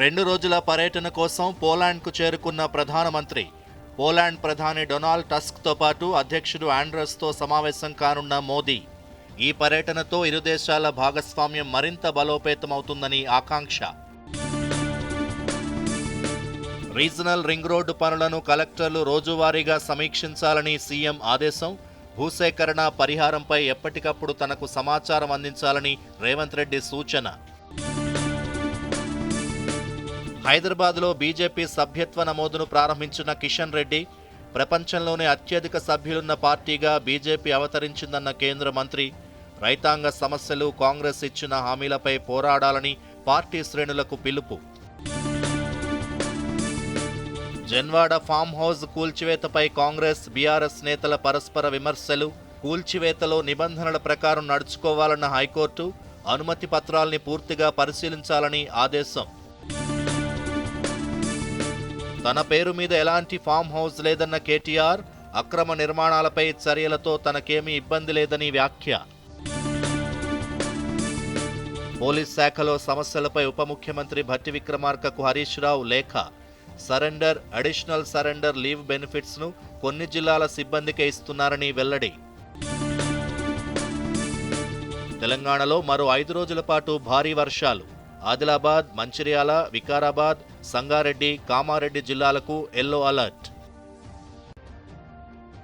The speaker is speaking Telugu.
రెండు రోజుల పర్యటన కోసం పోలాండ్కు చేరుకున్న ప్రధానమంత్రి పోలాండ్ ప్రధాని డొనాల్డ్ టస్క్తో పాటు అధ్యక్షుడు ఆండ్రస్తో సమావేశం కానున్న మోదీ. ఈ పర్యటనతో ఇరు దేశాల భాగస్వామ్యం మరింత బలోపేతమవుతుందని ఆకాంక్ష. రీజనల్ రింగ్ రోడ్డు పనులను కలెక్టర్లు రోజువారీగా సమీక్షించాలని సీఎం ఆదేశం భూసేకరణ పరిహారంపై ఎప్పటికప్పుడు తనకు సమాచారం అందించాలని రేవంత్ రెడ్డి సూచన. హైదరాబాద్లో బీజేపీ సభ్యత్వ నమోదును ప్రారంభించిన కిషన్ రెడ్డి ప్రపంచంలోనే అత్యధిక సభ్యులున్న పార్టీగా బీజేపీ అవతరించిందన్న కేంద్ర మంత్రి రైతాంగ సమస్యలు కాంగ్రెస్ ఇచ్చిన హామీలపై పోరాడాలని పార్టీ శ్రేణులకు పిలుపు. జన్వాడ ఫామ్ హౌస్ కూల్చివేతపై కాంగ్రెస్ బీఆర్ఎస్ నేతల పరస్పర విమర్శలు కూల్చివేతలో నిబంధనల ప్రకారం నడుచుకోవాలన్న హైకోర్టు అనుమతి పత్రాల్ని పూర్తిగా పరిశీలించాలని ఆదేశం. తన పేరు మీద ఎలాంటి ఫామ్ హౌస్ లేదన్న కేటీఆర్ అక్రమ నిర్మాణాలపై చర్యలతో తనకేమీ ఇబ్బంది లేదని వ్యాఖ్య. పోలీస్ శాఖలో సమస్యలపై ఉప ముఖ్యమంత్రి భట్టి విక్రమార్కకు హరీష్ రావు లేఖ. సరెండర్ అడిషనల్ సరెండర్ లీవ్ బెనిఫిట్స్ను కొన్ని జిల్లాల సిబ్బందికే ఇస్తున్నారని వెల్లడి. తెలంగాణలో మరో ఐదు రోజుల పాటు భారీ వర్షాలు. ఆదిలాబాద్ మంచిర్యాల వికారాబాద్ సంగారెడ్డి కామారెడ్డి జిల్లాలకు ఎల్లో అలర్ట్.